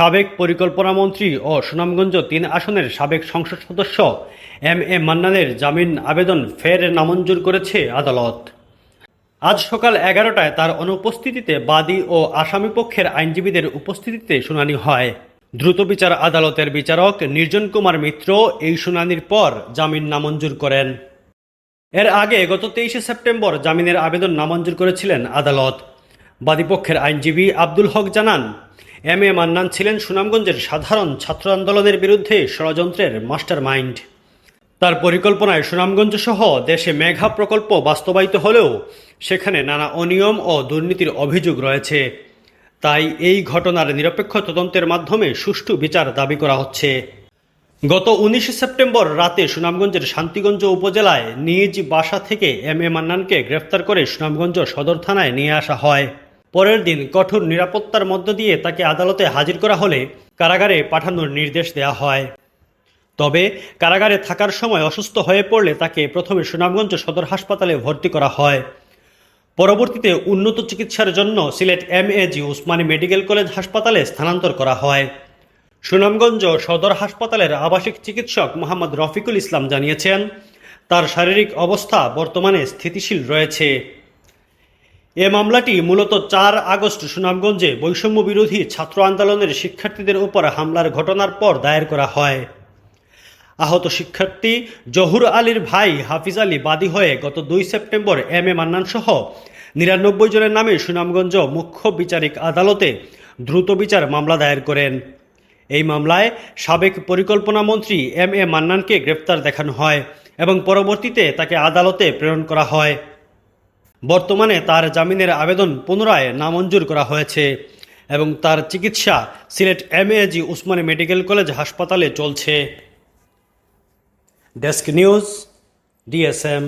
সাবেক পরিকল্পনা মন্ত্রী ও সুনামগঞ্জ তিন আসনের সাবেক সংসদ সদস্য এম এ মান্নানের জামিন আবেদন ফের নামঞ্জুর করেছে আদালত। আজ সকাল এগারোটায় তার অনুপস্থিতিতে বাদী ও আসামি পক্ষের আইনজীবীদের উপস্থিতিতে শুনানি হয়। দ্রুত বিচার আদালতের বিচারক নির্জন কুমার মিত্র এই শুনানির পর জামিন নামঞ্জুর করেন। এর আগে গত তেইশে সেপ্টেম্বর জামিনের আবেদন নামঞ্জুর করেছিলেন আদালত। বাদীপক্ষের আইনজীবী আব্দুল হক জানান, এম এ মান্নান ছিলেন সুনামগঞ্জের সাধারণ ছাত্র আন্দোলনের বিরুদ্ধে ষড়যন্ত্রের মাস্টার মাইন্ড তার পরিকল্পনায় সুনামগঞ্জ সহ দেশে মেঘা প্রকল্প বাস্তবায়িত হলেও সেখানে নানা অনিয়ম ও দুর্নীতির অভিযোগ রয়েছে। তাই এই ঘটনার নিরপেক্ষ তদন্তের মাধ্যমে সুষ্ঠু বিচার দাবি করা হচ্ছে। গত উনিশে সেপ্টেম্বর রাতে সুনামগঞ্জের শান্তিগঞ্জ উপজেলায় নিজ বাসা থেকে এম এ মান্নানকে গ্রেফতার করে সুনামগঞ্জ সদর থানায় নিয়ে আসা হয়। পরের দিন কঠোর নিরাপত্তার মধ্য দিয়ে তাকে আদালতে হাজির করা হলে কারাগারে পাঠানোর নির্দেশ দেওয়া হয়। তবে কারাগারে থাকার সময় অসুস্থ হয়ে পড়লে তাকে প্রথমে সুনামগঞ্জ সদর হাসপাতালে ভর্তি করা হয়। পরবর্তীতে উন্নত চিকিৎসার জন্য Sylhet M A G. Osmani medical college হাসপাতালে স্থানান্তর করা হয়। সুনামগঞ্জ সদর হাসপাতালের আবাসিক চিকিৎসক মোহাম্মদ রফিকুল ইসলাম জানিয়েছেন, তার শারীরিক অবস্থা বর্তমানে স্থিতিশীল রয়েছে। এ মামলাটি মূলত চার আগস্ট সুনামগঞ্জে বৈষম্য বিরোধী ছাত্র আন্দোলনের শিক্ষার্থীদের উপর হামলার ঘটনার পর দায়ের করা হয়। আহত শিক্ষার্থী জহুর আলীর ভাই হাফিজ আলী বাদী হয়ে গত দুই সেপ্টেম্বর এম এ মান্নান সহ নিরানব্বই জনের নামে সুনামগঞ্জ মুখ্য বিচারিক আদালতে দ্রুত বিচার মামলা দায়ের করেন। এই মামলায় সাবেক পরিকল্পনা মন্ত্রী এম এ মান্নানকে গ্রেপ্তার দেখানো হয় এবং পরবর্তীতে তাকে আদালতে প্রেরণ করা হয়। বর্তমানে তার জামিনের আবেদন পুনরায় নামঞ্জুর করা হয়েছে এবং তার চিকিৎসা Sylhet M AG Osmani medical college হাসপাতালে চলছে। Desk news, DSM.